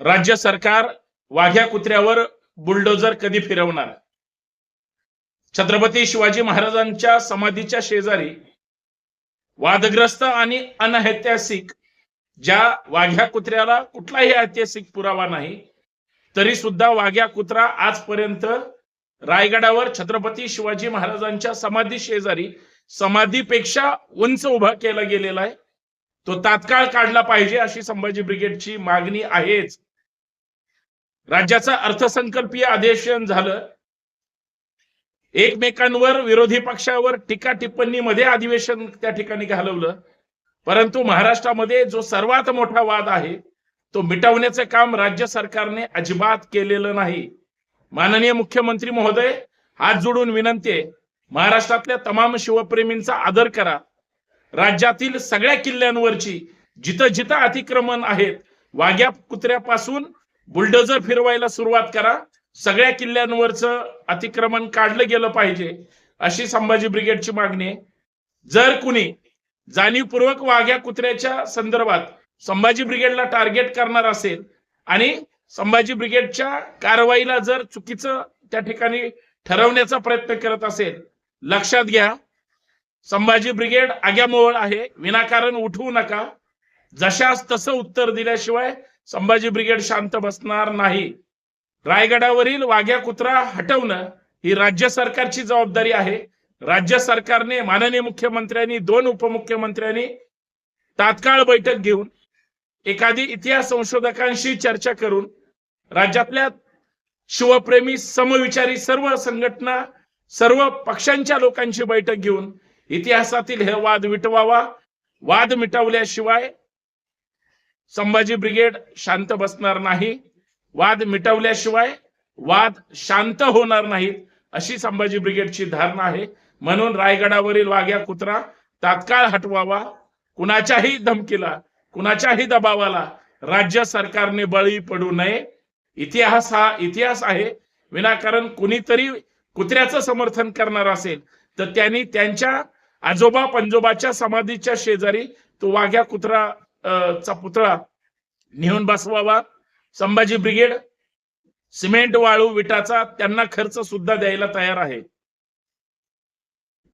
राज्य सरकार वाघ्या कुत्र्यावर बुलडोजर कधी फिरवणार? छत्रपती शिवाजी महाराजांच्या समाधीच्या शेजारी वादग्रस्त आणि अनैतिहासिक ज्या वाघ्या कुत्र्याला कुठलाही ऐतिहासिक पुरावा नाही तरी सुद्धा वाघ्या कुत्रा आजपर्यंत रायगडावर छत्रपती शिवाजी महाराजांच्या समाधी शेजारी समाधीपेक्षा उंच उभा केला गेलेला आहे. तो तात्काळ काढला पाहिजे अशी संभाजी ब्रिगेडची मागणी आहेच. राज्याचं अर्थसंकल्पीय अधिवेशन झालं. एकमेकांवर विरोधी पक्षावर टीका टिप्पणीमध्ये अधिवेशन त्या ठिकाणी घालवलं. परंतु महाराष्ट्रामध्ये जो सर्वात मोठा वाद आहे तो मिटवण्याचं काम राज्य सरकारने अजिबात केलेलं नाही. माननीय मुख्यमंत्री महोदय हात जोडून विनंती आहे महाराष्ट्रातल्या तमाम शिवप्रेमींचा आदर करा. राज्यातील सगळ्या किल्ल्यांवरची जिथं जिथं अतिक्रमण आहेत वाघ्या कुत्र्यापासून बुलडोजर फिरवायला सुरुवात करा. सगळ्या किल्ल्यांवरचं अतिक्रमण काढलं गेलं पाहिजे अशी संभाजी ब्रिगेडची मागणी आहे. जर कुणी जाणीवपूर्वक वाघ्या कुत्र्याच्या संदर्भात संभाजी ब्रिगेडला टार्गेट करणार असेल आणि संभाजी ब्रिगेडच्या कारवाईला जर चुकीचं त्या ठिकाणी ठरवण्याचा प्रयत्न करत असेल लक्षात घ्या संभाजी ब्रिगेड आग्यामोळ आहे विनाकारण उठवू नका. जशास तसं उत्तर दिल्याशिवाय संभाजी ब्रिगेड शांत बसणार नाही. रायगडावरील वाघ्या कुत्रा हटवणं ही राज्य सरकारची जबाबदारी आहे. राज्य सरकारने माननीय मुख्यमंत्र्यांनी दोन उपमुख्यमंत्र्यांनी तात्काळ बैठक घेऊन एखादी इतिहास संशोधकांशी चर्चा करून राज्यातल्या शिवप्रेमी समविचारी सर्व संघटना सर्व पक्षांच्या लोकांची बैठक घेऊन इतिहासातील हे वाद मिटवावा. वाद मिटवल्याशिवाय संभाजी ब्रिगेड शांत बसणार नाही वाद मिटवल्याशिवाय वाद शांत होणार नाहीत अशी संभाजी ब्रिगेडची धारणा आहे. म्हणून रायगडावरील वाघ्या कुत्रा तात्काळ हटवावा कुणाच्याही धमकीला कुणाच्याही दबावाला राज्य सरकारने बळी पडू नये. इतिहास हा इतिहास आहे. विनाकारण कुणीतरी कुत्र्याचं समर्थन करणार असेल तर त्यांनी त्यांच्या आजोबा पंजोबाच्या समाधीच्या शेजारी तो वाघ्या कुत्रा चा पुतळा नेऊन बसवावा. संभाजी ब्रिगेड सिमेंट वाळू विटाचा त्यांना खर्च सुद्धा द्यायला तयार आहे.